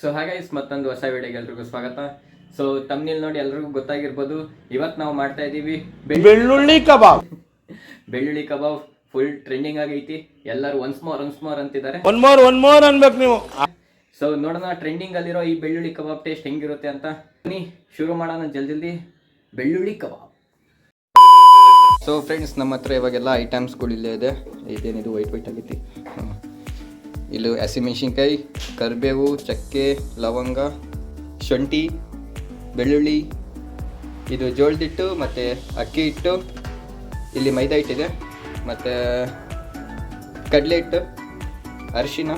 So ಹಾಗೆ ಮತ್ತೊಂದು ಹೊಸ ವಿಡಿಯೋಗೆ ಎಲ್ರಿಗೂ ಸ್ವಾಗತ. ಸೊ ತಮ್ಮಿಲ್ ನೋಡಿ ಎಲ್ರಿಗೂ ಗೊತ್ತಾಗಿರ್ಬೋದು. ಇವತ್ತು ನಾವು ಮಾಡ್ತಾ ಇದ್ದೀವಿ ಬೆಳ್ಳುಳ್ಳಿ ಕಬಾಬ್. ಬೆಳ್ಳುಳ್ಳಿ ಕಬಾಬ್ ಫುಲ್ ಟ್ರೆಂಡಿಂಗ್ ಆಗೈತಿ. ಎಲ್ಲರೂ ಒನ್ಸ್ ಮೋರ್ ಒನ್ಸ್ ಮೋರ್ ಅಂತಿದ್ದಾರೆ. ಒನ್ ಮೋರ್ ಒನ್ ಮೋರ್ ಅನ್ಬೇಕು ನೀವು. ಸೊ ನೋಡೋಣ ಟ್ರೆಂಡಿಂಗ್ ಅಲ್ಲಿರೋ ಈ ಬೆಳ್ಳುಳ್ಳಿ ಕಬಾಬ್ ಟೇಸ್ಟ್ ಹೆಂಗಿರುತ್ತೆ ಅಂತ. ಬನ್ನಿ ಶುರು ಮಾಡೋಣ ಜಲ್ದಿ ಜಲ್ದಿ. ಬೆಳ್ಳುಳ್ಳಿ ಕಬಾಬ್. ಸೊ ಫ್ರೆಂಡ್ಸ್ ನಮ್ಮ ಹತ್ರ ಇವಾಗೆಲ್ಲ ಐಟಮ್ಸ್ಗಳು ಇಲ್ಲೇ ಇದೆ. ಇದೇನಿದು ವೈಟ್ ವೈಟ್ ಆಗೈತಿ. ಇಲ್ಲಿ ಹಸಿಮೆಣ್ಸಿನ್ಕಾಯಿ ಕರಿಬೇವು ಚಕ್ಕೆ ಲವಂಗ ಶುಂಠಿ ಬೆಳ್ಳುಳ್ಳಿ ಇದು ಜೋಳದಿಟ್ಟು ಮತ್ತು ಅಕ್ಕಿ ಹಿಟ್ಟು ಇಲ್ಲಿ ಮೈದಾ ಹಿಟ್ಟಿದೆ. ಮತ್ತು ಕಡಲೆ ಹಿಟ್ಟು ಅರಿಶಿನ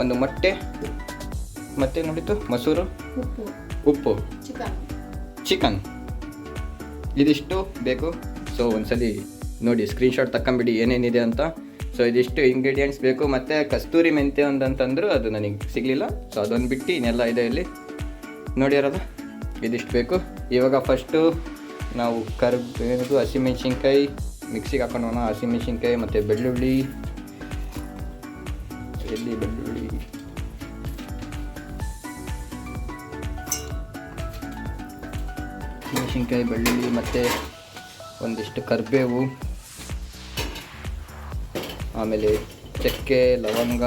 ಒಂದು ಮೊಟ್ಟೆ ಮತ್ತೆ ನೋಡಿತು ಮೊಸರು ಉಪ್ಪು. ಚಿಕನ್. ಇದಿಷ್ಟು ಬೇಕು. ಸೊ ಒಂದ್ಸಲಿ ನೋಡಿ ಸ್ಕ್ರೀನ್ಶಾಟ್ ತಗೊಂಬಿಡಿ ಏನೇನಿದೆ ಅಂತ. ಸೊ ಇದಿಷ್ಟು ಇಂಗ್ರೀಡಿಯೆಂಟ್ಸ್ ಬೇಕು. ಮತ್ತು ಕಸ್ತೂರಿ ಮೆಂತ್ಯ ಒಂದಂತಂದ್ರು ಅದು ನನಗೆ ಸಿಗಲಿಲ್ಲ. ಸೊ ಅದೊಂದು ಬಿಟ್ಟು ಇನ್ನೆಲ್ಲ ಇದೆ ಇಲ್ಲಿ. ನೋಡಿರಲ್ಲ? ಇದಿಷ್ಟು ಬೇಕು. ಇವಾಗ ಫಸ್ಟು ನಾವು ಕರ್ಬೇವು ಹಸಿಮೆಣ್ಸಿನ್ಕಾಯಿ ಮಿಕ್ಸಿಗೆ ಹಾಕೊಂಡೋಣ. ಹಸಿಮೆಣ್ಸಿನ್ಕಾಯಿ ಮತ್ತು ಬೆಳ್ಳುಳ್ಳಿ. ಎಲ್ಲಿ ಬೆಳ್ಳುಳ್ಳಿ? ಮೆಣಸಿನ್ಕಾಯಿ ಬೆಳ್ಳುಳ್ಳಿ ಮತ್ತು ಒಂದಿಷ್ಟು ಕರಿಬೇವು. ಆಮೇಲೆ ಚಕ್ಕೆ, ಲವಂಗ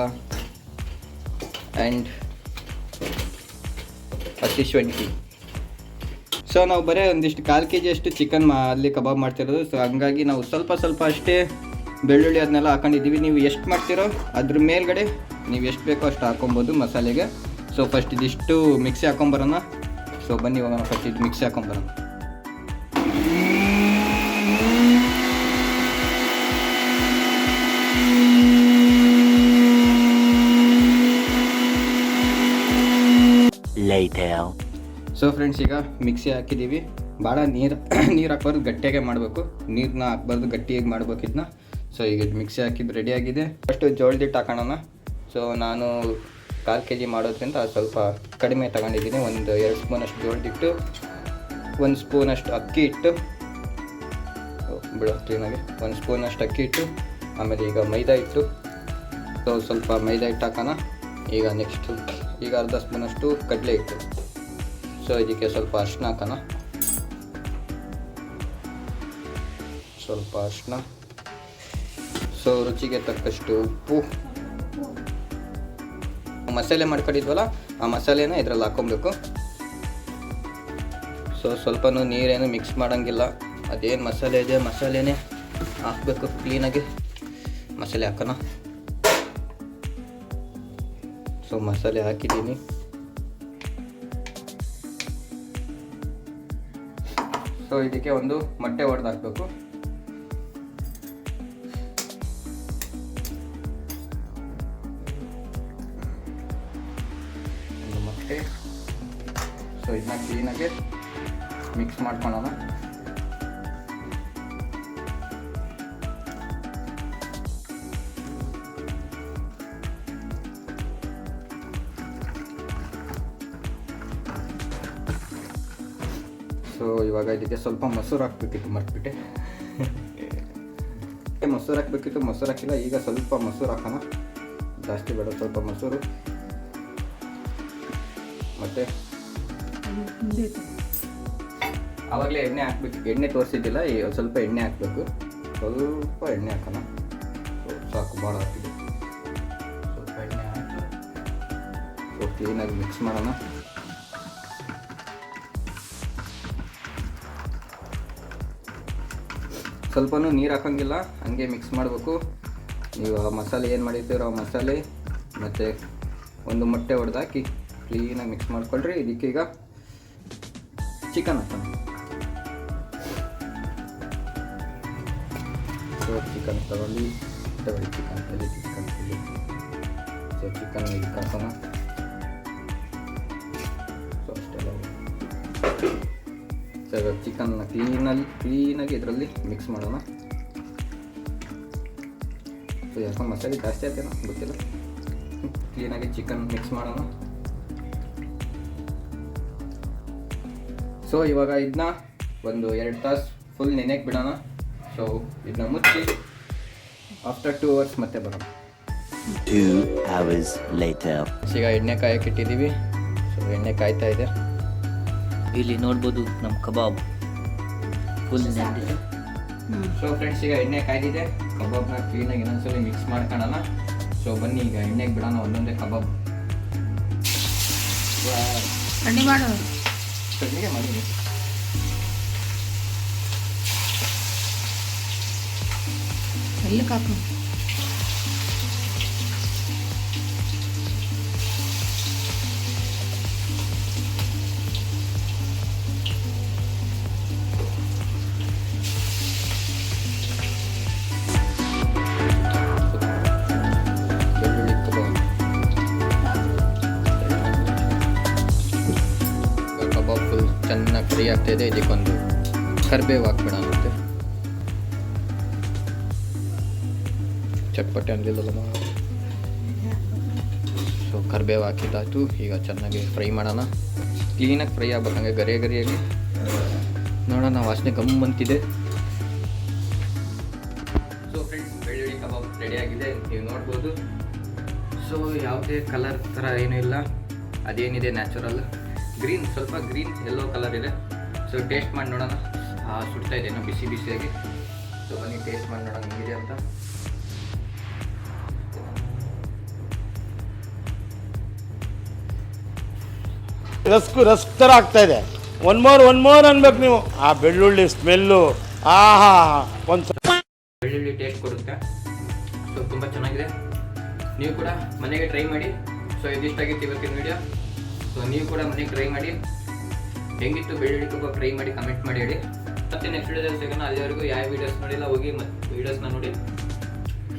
ಆ್ಯಂಡ್ ಹಸಿ ಶುಂಠಿ. ಸೊ ನಾವು ಬರೀ ಒಂದಿಷ್ಟು ಕಾಲು ಕೆ ಜಿ ಅಷ್ಟು ಚಿಕನ್ ಮಾ ಅಲ್ಲಿ ಕಬಾಬ್ ಮಾಡ್ತಿರೋದು. ಸೊ ಹಂಗಾಗಿ ನಾವು ಸ್ವಲ್ಪ ಸ್ವಲ್ಪ ಅಷ್ಟೇ ಬೆಳ್ಳುಳ್ಳಿ ಅದನ್ನೆಲ್ಲ ಹಾಕೊಂಡಿದ್ದೀವಿ. ನೀವು ಎಷ್ಟು ಮಾಡ್ತೀರೋ ಅದ್ರ ಮೇಲ್ಗಡೆ ನೀವು ಎಷ್ಟು ಬೇಕೋ ಅಷ್ಟು ಹಾಕೊಬೋದು ಮಸಾಲೆಗೆ. ಸೊ ಫಸ್ಟ್ ಇದಿಷ್ಟು ಮಿಕ್ಸಿ ಹಾಕೊಂಬರೋಣ. ಸೊ ಬನ್ನಿ ಇವಾಗ ಫಸ್ಟ್ ಇದು ಮಿಕ್ಸಿ ಹಾಕೊಂಬರೋಣ. ಸೊ ಫ್ರೆಂಡ್ಸ್ ಈಗ ಮಿಕ್ಸಿ ಹಾಕಿದ್ದೀವಿ. ಭಾಳ ನೀರು ನೀರು ಹಾಕ್ಬಾರ್ದು, ಗಟ್ಟಿಯಾಗೆ ಮಾಡಬೇಕು. ನೀರನ್ನ ಹಾಕ್ಬಾರ್ದು, ಗಟ್ಟಿಯಾಗಿ ಮಾಡ್ಬೇಕು ಇದನ್ನ. ಸೊ ಈಗ ಮಿಕ್ಸಿ ಹಾಕಿದ್ದು ರೆಡಿ ಆಗಿದೆ. ಫಸ್ಟು ಜೋಳದಿಟ್ಟು ಹಾಕೋಣ ಸೊ ನಾನು ಕಾಲು ಕೆ ಜಿ ಮಾಡೋದ್ರಿಂದ ಸ್ವಲ್ಪ ಕಡಿಮೆ ತಗೊಂಡಿದ್ದೀನಿ. ಒಂದು ಎರಡು ಸ್ಪೂನಷ್ಟು ಜೋಳದಿಟ್ಟು ಒಂದು ಸ್ಪೂನಷ್ಟು ಅಕ್ಕಿ ಇಟ್ಟು ಬಿಡು ಕ್ಲೀನಾಗಿ ಒಂದು ಸ್ಪೂನಷ್ಟು ಅಕ್ಕಿ ಇಟ್ಟು ಆಮೇಲೆ ಈಗ ಮೈದಾ ಇಟ್ಟು ಸೊ ಸ್ವಲ್ಪ ಮೈದಾ ಹಿಟ್ಟು ಹಾಕೋಣ. ಈಗ ನೆಕ್ಸ್ಟು ಈಗ ಅರ್ಧ ಸ್ಪೂನಷ್ಟು ಕಡಲೆ ಹಿಟ್ಟು. ಸೊ ಇದಕ್ಕೆ ಸ್ವಲ್ಪ ಅರ್ಶಿನ ಹಾಕೋಣ. ಸ್ವಲ್ಪ ಅರ್ಶಿನ ಸೊ ರುಚಿಗೆ ತಕ್ಕಷ್ಟು ಉಪ್ಪು. ಮಸಾಲೆ ಮಾಡ್ಕೊಂಡಿದ್ವಲ್ಲ, ಆ ಮಸಾಲೆನ ಇದ್ರಲ್ಲಿ ಹಾಕೊಬೇಕು. ಸೊ ಸ್ವಲ್ಪ ನೀರೇನು ಮಿಕ್ಸ್ ಮಾಡೋಂಗಿಲ್ಲ. ಅದೇನು ಮಸಾಲೆ ಇದೆ, ಮಸಾಲೆನೇ ಹಾಕಬೇಕು ಕ್ಲೀನಾಗಿ ಮಸಾಲೆ ಹಾಕೋಣ. ಸೊ ಮಸಾಲೆ ಹಾಕಿದ್ದೀನಿ ಸೊ ಇದಕ್ಕೆ ಒಂದು ಮೊಟ್ಟೆ ಹೊಡೆದು ಹಾಕಬೇಕು. ಮೊಟ್ಟೆ. ಸೊ ಇದನ್ನ ಕ್ಲೀನಾಗಿ ಮಿಕ್ಸ್ ಮಾಡ್ಕೊಳ್ಳೋಣ ಸೊ ಇವಾಗ ಇದಕ್ಕೆ ಸ್ವಲ್ಪ ಮೊಸರು ಹಾಕ್ಬೇಕಿತ್ತು, ಮರ್ತ್ಬಿಟ್ಟೆ. ಮೊಸರು ಹಾಕ್ಬೇಕಿತ್ತು, ಮೊಸರು ಹಾಕಿಲ್ಲ, ಈಗ ಸ್ವಲ್ಪ ಮೊಸರು ಹಾಕೋಣ. ಜಾಸ್ತಿ ಬೇಡ, ಸ್ವಲ್ಪ ಮೊಸರು. ಮತ್ತು? ಆವಾಗಲೇ ಎಣ್ಣೆ ಹಾಕ್ಬೇಕು, ಎಣ್ಣೆ ತೋರಿಸಿದ್ದಿಲ್ಲ ಸ್ವಲ್ಪ ಎಣ್ಣೆ ಹಾಕಬೇಕು. ಸ್ವಲ್ಪ ಎಣ್ಣೆ ಹಾಕೋಣ. ಸಾಕು, ಭಾಳ ಹಾಕಿದೆ ಸ್ವಲ್ಪ ಎಣ್ಣೆ ಹಾಕಿ ಕ್ಲೀನಾಗಿ ಮಿಕ್ಸ್ ಮಾಡೋಣ. ಸ್ವಲ್ಪನೂ ನೀರು ಹಾಕೋಂಗಿಲ್ಲ, ಹಂಗೆ ಮಿಕ್ಸ್ ಮಾಡಬೇಕು. ನೀವು ಆ ಮಸಾಲೆ ಏನು ಮಾಡಿರ್ತೀರೋ ಆ ಮಸಾಲೆ, ಮತ್ತು ಒಂದು ಮೊಟ್ಟೆ ಹೊಡೆದಾಕಿ ಕ್ಲೀನಾಗಿ ಮಿಕ್ಸ್ ಮಾಡ್ಕೊಳ್ರಿ. ಇದಕ್ಕೀಗ ಚಿಕನ್ ಹಾಕೋಣ. ಚಿಕನ್ ತಗೊಳ್ಳಿ ತಗೊಳ್ಳಿ ಚಿಕನ್ ತಗೊಳ್ಳಿ ಚಿಕನ್ ತಗೊಳ್ಳಿ ಸೊ ಚಿಕನ್ ಇದಕ್ಕೆ ಸೊ ಅಷ್ಟೆಲ್ಲ ಸೊ ಚಿಕನ್ ಚಿಕನ್ನ ಕ್ಲೀನಲ್ಲಿ ಕ್ಲೀನಾಗಿ ಇದರಲ್ಲಿ ಮಿಕ್ಸ್ ಮಾಡೋಣ. ಸೊ ಯಾಕೋ ಮಸಾಲೆ ಜಾಸ್ತಿ ಆಯ್ತೇನೋ ಗೊತ್ತಿಲ್ಲ. ಕ್ಲೀನಾಗಿ ಚಿಕನ್ ಮಿಕ್ಸ್ ಮಾಡೋಣ. ಸೊ ಇವಾಗ ಇದನ್ನ ಒಂದು ಎರಡು ತಾಸು ಫುಲ್ ನೆನೆಗೆ ಬಿಡೋಣ. ಸೊ ಇದನ್ನ ಮುಚ್ಚಿ ಆಫ್ಟರ್ ಟೂ ಅವರ್ಸ್ ಮತ್ತೆ ಬರೋಣ. Two hours later. ಈಗ ಎಣ್ಣೆ ಕಾಯಕ್ಕೆ ಇಟ್ಟಿದ್ದೀವಿ. ಸೊ ಎಣ್ಣೆ ಕಾಯ್ತಾ ಇದೆ. ಇಲ್ಲಿ ನೋಡ್ಬೋದು ನಮ್ಮ ಕಬಾಬ್ ಫುಲ್ ನೆಂದಿದೆ ಸೊ ಫ್ರೆಂಡ್ಸ್ ಈಗ ಎಣ್ಣೆ ಕಾಯ್ದಿದೆ. ಕಬಾಬ್ನ ಕ್ಲೀನಾಗಿ ಇನ್ನೊಂದ್ಸಲ ಮಿಕ್ಸ್ ಮಾಡ್ಕೊಳ್ಳೋಣ ಸೊ ಬನ್ನಿ ಈಗ ಎಣ್ಣೆಗೆ ಬಿಡೋಣ ಒಂದೊಂದೇ ಕಬಾಬ್. ಮಾಡಿ? ಎಲ್ಲಿ ಕಾಕು ಚೆನ್ನಾಗಿ ಫ್ರೈ ಆಗ್ತಾ ಇದೆ. ಇದಕ್ಕೊಂದು ಕರಿಬೇವು ಹಾಕ್ಬೇಡ ಮತ್ತೆ ಚಟ್ಪಟ್ಟೆ ಅಂದಿಲ್ಲ ಸೊ ಕರಿಬೇವು ಹಾಕಿದ್ದಾಯ್ತು ಈಗ ಚೆನ್ನಾಗಿ ಫ್ರೈ ಮಾಡೋಣ. ಕ್ಲೀನಾಗಿ ಫ್ರೈ ಆಗ್ಬೇಕಂಗೆ ಗರಿ ಗರಿಯಾಗಿ. ನೋಡೋಣ ವಾಸನೆ ಗಮ್ ಅಂತಿದೆ ಸೊ ಫ್ರೆಂಡ್ಸ್ ಬೆಳ್ಳುಳ್ಳಿ ಕಬಾಬ್ ರೆಡಿ ಆಗಿದೆ. ನೀವು ನೋಡ್ಬೋದು. ಸೊ ಯಾವುದೇ ಕಲರ್ ಥರ ಏನೂ ಇಲ್ಲ. ಅದೇನಿದೆ ನ್ಯಾಚುರಲ್ ಗ್ರೀನ್ ಸ್ವಲ್ಪ ಗ್ರೀನ್ ಎಲ್ಲೋ ಕಲರ್ ಇದೆ. ಸೊ ಟೇಸ್ಟ್ ಮಾಡಿ ನೋಡೋಣ. ಆ, ಸುಡ್ತಾ ಇದೆ ಏನೋ ಬಿಸಿ ಬಿಸಿಯಾಗಿ. ಸೊ ಬನ್ನಿ ಟೇಸ್ಟ್ ಮಾಡಿ ನೋಡೋಣ ಹೇಗಿದೆ ಅಂತ. ರಸ್ಕು ರಸ್ಕ್ ಥರ ಆಗ್ತಾ ಇದೆ. ಒನ್ ಮೋರ್ ಒನ್ ಮೋರ್ ಅನ್ಬೇಕು ನೀವು. ಆ ಬೆಳ್ಳುಳ್ಳಿ ಸ್ಮೆಲ್ಲು. ಆಹಾ ಒಂದು ಬೆಳ್ಳುಳ್ಳಿ ಟೇಸ್ಟ್ ಕೊಡುತ್ತೆ. ಸೊ ತುಂಬ ಚೆನ್ನಾಗಿದೆ. ನೀವು ಕೂಡ ಮನೆಗೆ ಟ್ರೈ ಮಾಡಿ. ಸೊ ಇದಿಷ್ಟಾಗಿತ್ತು ಇವತ್ತಿನ ವಿಡಿಯೋ ಸೊ ನೀವು ಕೂಡ ಮನೆಗೆ ಟ್ರೈ ಮಾಡಿ. ಹೆಂಗಿತ್ತು ಬೆಳ್ಳುಳ್ಳಿ ಕಬ್ಬ ಟ್ರೈ ಮಾಡಿ ಕಮೆಂಟ್ ಮಾಡಿ ಹೇಳಿ ಮತ್ತೆ ನೆಕ್ಸ್ಟ್ ವಿಡಿಯೋದಲ್ಲಿ ಸಿಗೋಣ ಅಲ್ಲಿವರೆಗೂ ಯಾವ ವೀಡಿಯೋಸ್ ನೋಡಿಲ್ಲ ಹೋಗಿ ಮತ್ತೆ ವೀಡಿಯೋಸ್ನ ನೋಡಿ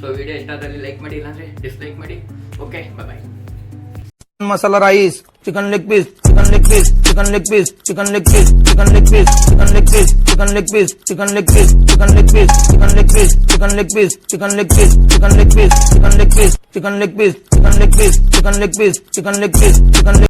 ಸೊ ವಿಡಿಯೋ ಇಷ್ಟ ಆದಲ್ಲಿ ಲೈಕ್ ಮಾಡಿ ಇಲ್ಲಾಂದರೆ ಡಿಸ್ಲೈಕ್ ಮಾಡಿ okay bye masala rice, chicken leg piece, chicken leg piece, chicken leg piece, chicken leg piece, chicken leg piece, chicken leg piece, chicken leg piece, chicken leg piece, chicken leg piece, chicken leg piece, chicken leg piece, chicken leg piece, chicken leg piece, chicken leg piece, chicken leg piece, chicken leg piece, chicken leg piece, chicken leg piece, chicken leg